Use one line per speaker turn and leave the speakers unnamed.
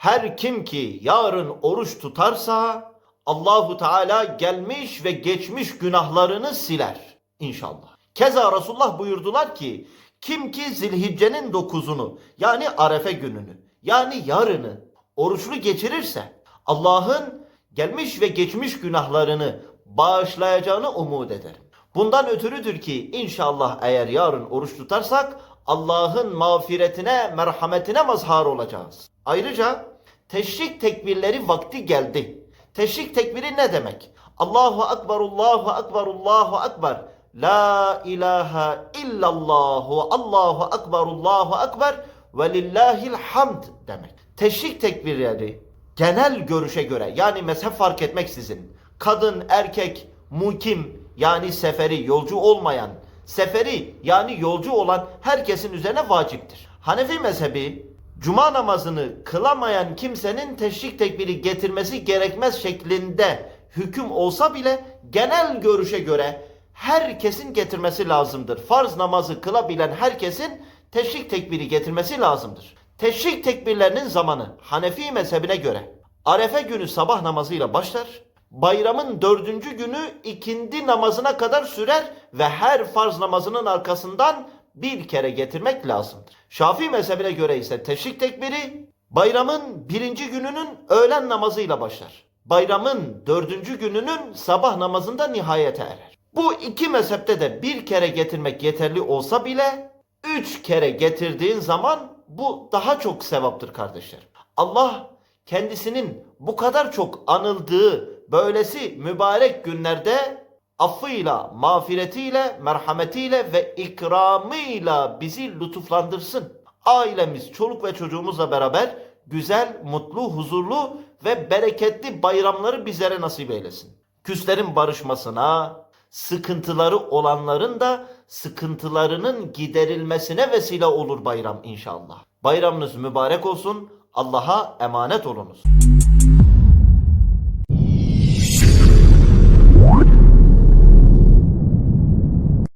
Her kim ki yarın oruç tutarsa Allahu Teala gelmiş ve geçmiş günahlarını siler inşallah. Keza Resulullah buyurdular ki kim ki Zilhicce'nin dokuzunu yani Arefe gününü yani yarını oruçlu geçirirse Allah'ın gelmiş ve geçmiş günahlarını bağışlayacağını umut ederim. Bundan ötürüdür ki inşallah eğer yarın oruç tutarsak Allah'ın mağfiretine, merhametine mazhar olacağız. Ayrıca teşrik tekbirleri vakti geldi. Teşrik tekbiri ne demek? Allahu Ekber, Allahu Ekber, Allahu Ekber. La ilahe illallahu, Allahu Ekber, Allahu Ekber ve lillahil hamd demek. Teşrik tekbirleri genel görüşe göre yani mezhep fark etmeksizin kadın, erkek, mukim yani seferi, yolcu olmayan, seferi yani yolcu olan herkesin üzerine vaciptir. Hanefi mezhebi cuma namazını kılamayan kimsenin teşrik tekbiri getirmesi gerekmez şeklinde hüküm olsa bile genel görüşe göre herkesin getirmesi lazımdır. Farz namazı kılabilen herkesin teşrik tekbiri getirmesi lazımdır. Teşrik tekbirlerinin zamanı Hanefi mezhebine göre Arefe günü sabah namazıyla başlar. Bayramın dördüncü günü ikindi namazına kadar sürer ve her farz namazının arkasından bir kere getirmek lazımdır. Şafii mezhebine göre ise teşrik tekbiri bayramın birinci gününün öğlen namazıyla başlar. Bayramın dördüncü gününün sabah namazında nihayete erer. Bu iki mezhepte de bir kere getirmek yeterli olsa bile üç kere getirdiğin zaman bu daha çok sevaptır kardeşler. Allah kendisinin bu kadar çok anıldığı böylesi mübarek günlerde affıyla, mağfiretiyle, merhametiyle ve ikramıyla bizi lütuflandırsın. Ailemiz, çoluk ve çocuğumuzla beraber güzel, mutlu, huzurlu ve bereketli bayramları bizlere nasip eylesin. Küslerin barışmasına, sıkıntıları olanların da sıkıntılarının giderilmesine vesile olur bayram inşallah. Bayramınız mübarek olsun. Allah'a emanet olunuz.